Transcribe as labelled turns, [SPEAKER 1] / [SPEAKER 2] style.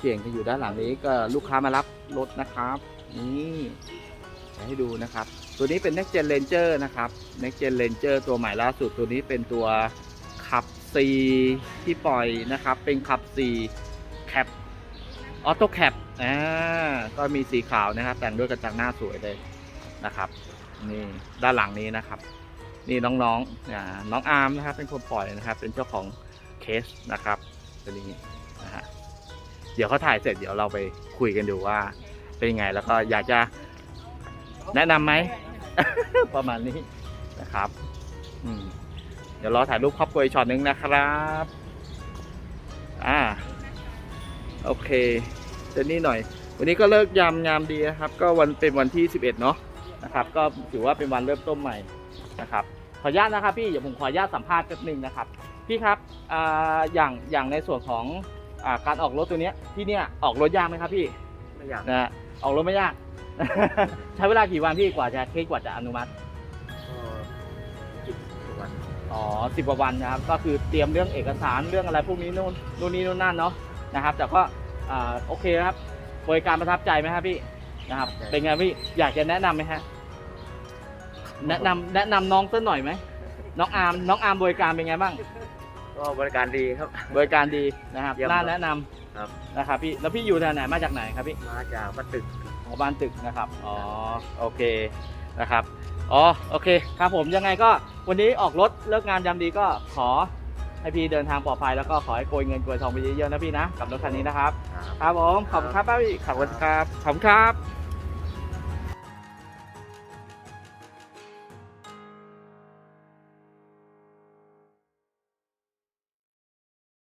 [SPEAKER 1] เสียงจะอยู่ด้านหลังนี้ก็ลูกค้ามารับรถนะครับ นี่จะให้ดูนะครับ ตัวนี้เป็น Next Gen Ranger นะครับ Next Gen Ranger ตัวใหม่ล่าสุดตัวนี้เป็นตัวขับ C ที่ปล่อยนะครับ เป็นขับ C แคปออโต้แคปอ่าก็มีสีขาวนะครับ แต่งด้วยกระจังหน้าสวยเลยนะครับ นี่ด้านหลังนี้นะครับ นี่น้องๆอ่าน้องอาร์มนะครับ เป็นคนปล่อยนะครับ เป็นเจ้าของเคสนะครับตัวนี้นะฮะ ดี๋ยวเขาถ่ายเสร็จเดี๋ยวเราไปคุยกันดูว่า เป็นยังไงแล้วก็อยากจะแนะนำไหม ประมาณนี้นะครับอืมเดี๋ยวรอถ่ายรูปครอบครัวอีกช็อตนึงนะครับอ่าโอเคเจนนี่หน่อย วันนี้ก็เลิกยามยามดีนะครับ ก็วันเป็นวันที่ 11 เนาะนะครับ ก็ถือว่าเป็นวันเริ่มต้นใหม่นะครับ ขออนุญาตนะครับพี่เดี๋ยวผมขออนุญาตสัมภาษณ์แป๊บหนึงนะครับ พี่ครับอ่าอย่างอย่างในส่วนของ อ่าการออกรถตัวเนี้ยที่เนี่ยออกรถยากไหมครับพี่
[SPEAKER 2] ไม่อยาก
[SPEAKER 1] นะฮะออกรถไม่ยาก ใช้เวลากี่วันพี่กว่าจะเคสกว่าจะอนุมัติ
[SPEAKER 2] ก็จิตทุกวัน
[SPEAKER 1] อ๋อสิบกว่าวันนะครับ ก็คือเตรียมเรื่องเอกสารเรื่องอะไรพวกนี้นู่นนู่นนี่นู่นนั่นเนาะนะครับ แต่ก็อ่าโอเคนะครับบริการประทับใจไหมครับพี่นะครับ เป็นไงพี่อยากจะแนะนำไหมฮะแนะนำแนะนำน้องสักหน่อยไหมน้องอาร์มน้องอาร์มบริการเป็นไงบ้าง
[SPEAKER 2] ก็บริการดีครับ
[SPEAKER 1] บริการดีนะครับ
[SPEAKER 2] เยี่ยม
[SPEAKER 1] น่า
[SPEAKER 2] ครับ
[SPEAKER 1] แนะนำ
[SPEAKER 2] ครับ
[SPEAKER 1] นะครับพี่แล้วพี่อยู่แถวไหนมาจากไหนครับพี่
[SPEAKER 2] มาจากบ้านตึก
[SPEAKER 1] ของบ้านตึกนะครับอ๋อโอเคนะครับอ๋อโอเคครับผมยังไงก็วันนี้ออกรถเลิกงานยามดีก็ขอให้พี่เดินทางปลอดภัยแล้วก็ขอให้โกยเงินโกยทองไปเยอะๆนะพี่นะกับรถคันนี้นะครับ
[SPEAKER 2] ครับ
[SPEAKER 1] ครับผมขอบคุณครับป้าพี่ขอบคุณครับขอบคุณครับ